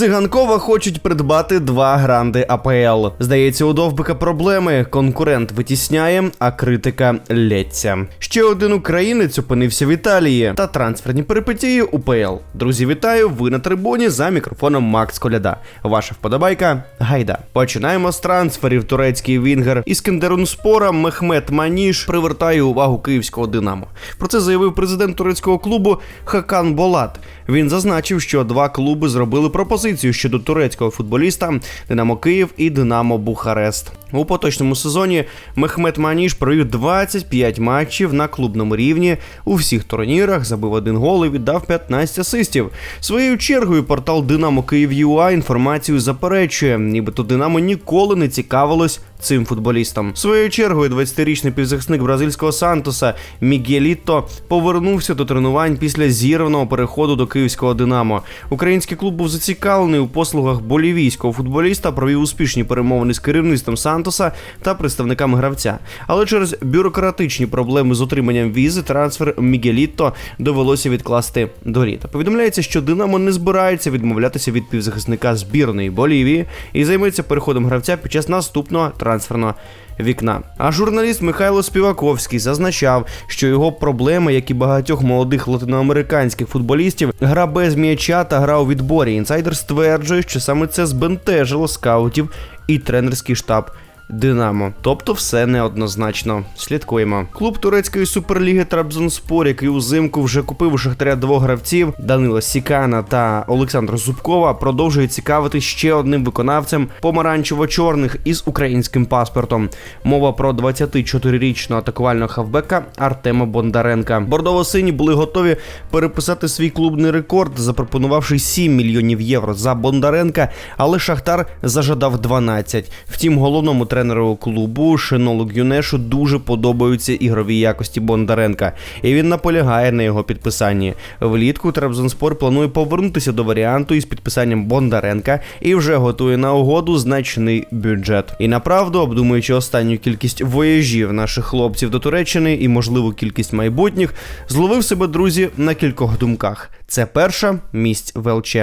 Циганкова хочуть придбати два гранди АПЛ. Здається, у Довбика проблеми. Конкурент витісняє, а критика лється. Ще один українець опинився в Італії та трансферні перипетії УПЛ. Друзі, вітаю! Ви на трибуні за мікрофоном Макс Коляда. Ваша вподобайка гайда. Починаємо з трансферів. Турецький вінгер Іскендерунспора Мехмет Маніш привертає увагу київського Динамо. Про це заявив президент турецького клубу Хакан Болат. Він зазначив, що два клуби зробили пропозицію щодо турецького футболіста Динамо Київ і Динамо Бухарест. У поточному сезоні Мехмет Маніш провів 25 матчів на клубному рівні у всіх турнірах, забив один гол і віддав 15 асистів. Своєю чергою портал Динамо Київ ЮА інформацію заперечує, нібито Динамо ніколи не цікавилось цим футболістом. Своєю чергою 20-річний півзахисник бразильського Сантоса Мігеліто повернувся до тренувань після зірваного переходу до київського Динамо. Український клуб був зацікавлений у послугах болівійського футболіста, провів успішні перемовини з керівництвом Сантоса та представниками гравця. Але через бюрократичні проблеми з отриманням візи трансфер Мігеліто довелося відкласти до літа. Повідомляється, що Динамо не збирається відмовлятися від півзахисника збірної Болівії і займеться переходом гравця під час наступного трансферного вікна. А журналіст Михайло Співаковський зазначав, що його проблеми, як і багатьох молодих латиноамериканських футболістів, гра без м'яча та гра у відборі. Інсайдер стверджує, що саме це збентежило скаутів і тренерський штаб. Динамо, тобто все неоднозначно. Слідкуємо. Клуб турецької суперліги Трабзонспор, який узимку вже купив у шахтаря двох гравців Данила Сікана та Олександра Зубкова, продовжує цікавити ще одним виконавцем помаранчево-чорних із українським паспортом. Мова про 24-річного атакувального хавбека Артема Бондаренка. Бордово-сині були готові переписати свій клубний рекорд, запропонувавши 7 мільйонів євро за Бондаренка, але Шахтар зажадав 12. Втім, головному тренеру клубу Шинолу Гюнешу дуже подобаються ігрові якості Бондаренка, і він наполягає на його підписанні. Влітку Трабзонспор планує повернутися до варіанту із підписанням Бондаренка і вже готує на угоду значний бюджет. І направду, обдумуючи останню кількість вояжів наших хлопців до Туреччини і можливу кількість майбутніх, зловив себе друзі на кількох думках. Це перша місць ВЛЧ.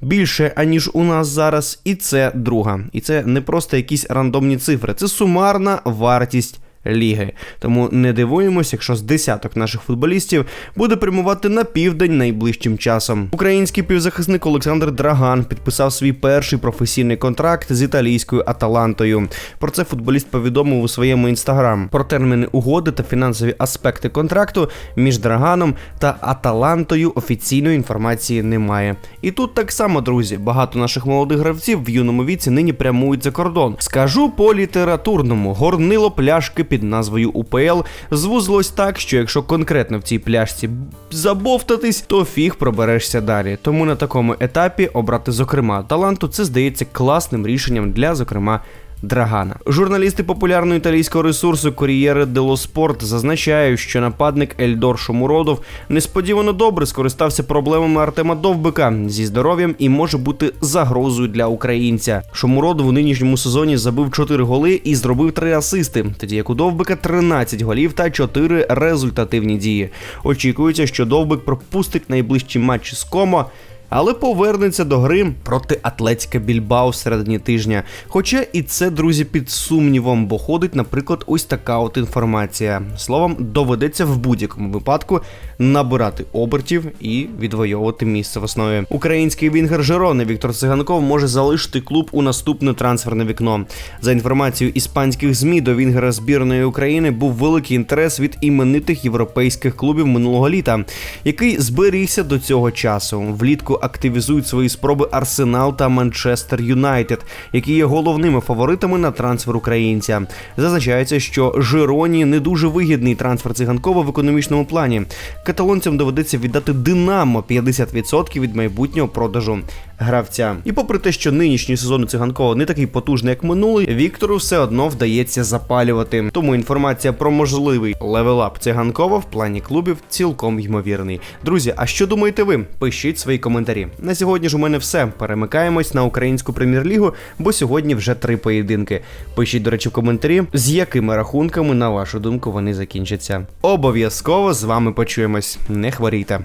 Більше аніж у нас зараз, і це друга. І це не просто якісь рандомні цифри, це сумарна вартість. Ліги, тому не дивуємось, якщо з десяток наших футболістів буде прямувати на південь найближчим часом. Український півзахисник Олександр Драган підписав свій перший професійний контракт з італійською Аталантою. Про це футболіст повідомив у своєму інстаграм. Про терміни угоди та фінансові аспекти контракту між Драганом та Аталантою офіційної інформації немає. І тут так само, друзі, багато наших молодих гравців в юному віці нині прямують за кордон. Скажу по літературному горнило пляшки під назвою УПЛ звузлось так, що якщо конкретно в цій пляшці забовтатись, то фіг проберешся далі. Тому на такому етапі обрати, зокрема, таланту це здається класним рішенням для, зокрема. Драгана. Журналісти популярного італійського ресурсу Корієре дело Спорт зазначають, що нападник Ельдор Шомуродов несподівано добре скористався проблемами Артема Довбика зі здоров'ям і може бути загрозою для українця. Шомуродов у нинішньому сезоні забив 4 голи і зробив 3 асисти, тоді як у Довбика 13 голів та 4 результативні дії. Очікується, що Довбик пропустить найближчі матчі з Комо але повернеться до гри проти Атлетіка Більбао середині тижня. Хоча і це, друзі, під сумнівом, бо ходить, наприклад, ось така от інформація. Словом, доведеться в будь-якому випадку набирати обертів і відвоювати місце в основі. Український вінгер Жерони Віктор Циганков може залишити клуб у наступне трансферне вікно. За інформацією іспанських змі до вінгера збірної України був великий інтерес від іменитих європейських клубів минулого літа, який зберігся до цього часу. Влітку активізують свої спроби Арсенал та Манчестер Юнайтед, які є головними фаворитами на трансфер українця. Зазначається, що Жироні не дуже вигідний трансфер циганкова в економічному плані. Каталонцям доведеться віддати Динамо 50% від майбутнього продажу гравця. І попри те, що нинішній сезон у циганкова не такий потужний, як минулий, Віктору все одно вдається запалювати. Тому інформація про можливий левелап циганкова в плані клубів цілком ймовірний. Друзі, а що думаєте ви? Пишіть свої коментарі. На сьогодні ж у мене все. Перемикаємось на українську прем'єр-лігу, бо сьогодні вже три поєдинки. Пишіть, до речі, в коментарі, з якими рахунками, на вашу думку, вони закінчаться. Обов'язково з вами почуємось. Не хворійте.